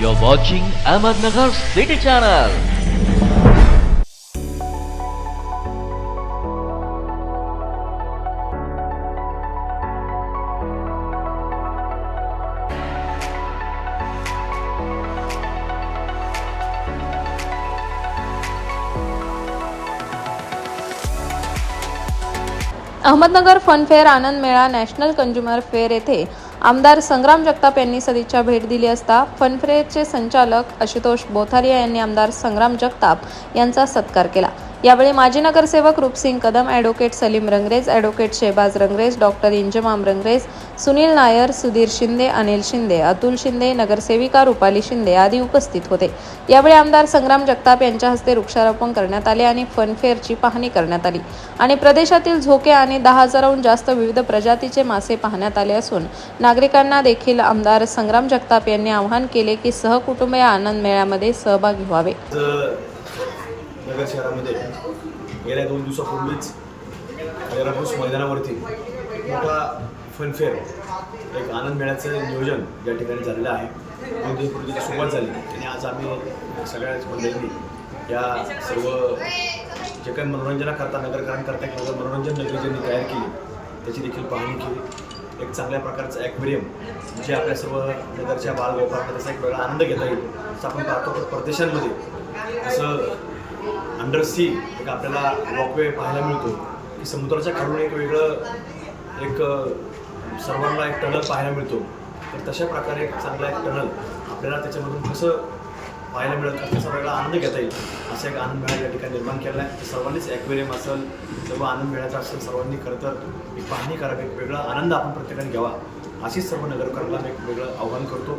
You're watching Ahmednagar City Channel. Ahmednagar funfair आनंद मेळा national consumer fair येथे आमदार संग्राम जगताप यांनी सदिच्छा भेट दिली असता फनफ्रेचे संचालक आशुतोष बोथारिया यांनी आमदार संग्राम जगताप यांचा सत्कार केला. यावेळी माजी नगरसेवक Roopsingh Kadam advocate Salim Rangrez advocate Shebaz Rangrez doctor Inzamam Rangrez Sunil Nair Sudhir Shinde Anil Shinde Atul Shinde नगरसेविका रुपाली शिंदे आदी उपस्थित होते. यावेळी आमदार संग्राम जगताप यांच्या हस्ते वृक्षारोपण करण्यात आले आणि फनफेअरची पाहणी करण्यात आली. आणि प्रदेशातील झोके आणि दहा हजाराहून जास्त विविध प्रजातीचे मासे पाहण्यात आले असून नागरिकांना देखील आमदार संग्राम जगताप यांनी आवाहन केले की सहकुटुंबीय आनंद मेळ्यामध्ये सहभागी व्हावे. शहरामध्ये. गेल्या दोन दिवसापूर्वीच हैदरापूस मैदानावरती मोठा फनफेअर एक आनंद मेळ्याचं नियोजन या ठिकाणी झालेलं आहे. दोन दिवसापूर्वी त्याची सुरुवात झाली आणि आज आम्ही सगळ्याच मंडळींनी या सर्व जे काही मनोरंजनाकरता नगरकरांकरता एक मनोरंजन नगरी ज्यांनी तयार केली त्याची देखील पाहणी केली. एक चांगल्या प्रकारचं ॲक्वेरियम जे आपल्या सर्व नगरच्या बालगोपाळांना त्याचा एक वेगळा आनंद घेता येईल. असं आपण पाहतो परदेशांमध्ये असं अंडर सी एक आपल्याला वॉकवे पाहायला मिळतो. की समुद्राच्या खालून एक वेगळं एक सर्वांना एक टनल पाहायला मिळतो. तर तशा प्रकारे एक चांगला एक टनल आपल्याला त्याच्यामधून कसं पाहायला मिळत का त्याचा आनंद घेता येईल. असा एक आनंद मेळा या ठिकाणी निर्माण केला आहे. सर्वांनीच ॲक्वेरियम असेल सर्व आनंद मिळायचा असेल सर्वांनी खरं तर एक पाहणी करावी एक वेगळा आनंद आपण प्रत्येकाने घ्यावा. अशीच सर्व नगरकरांना एक वेगळं आव्हान करतो.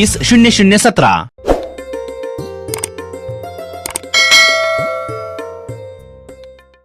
बावीस शून्य शून्य सतरा.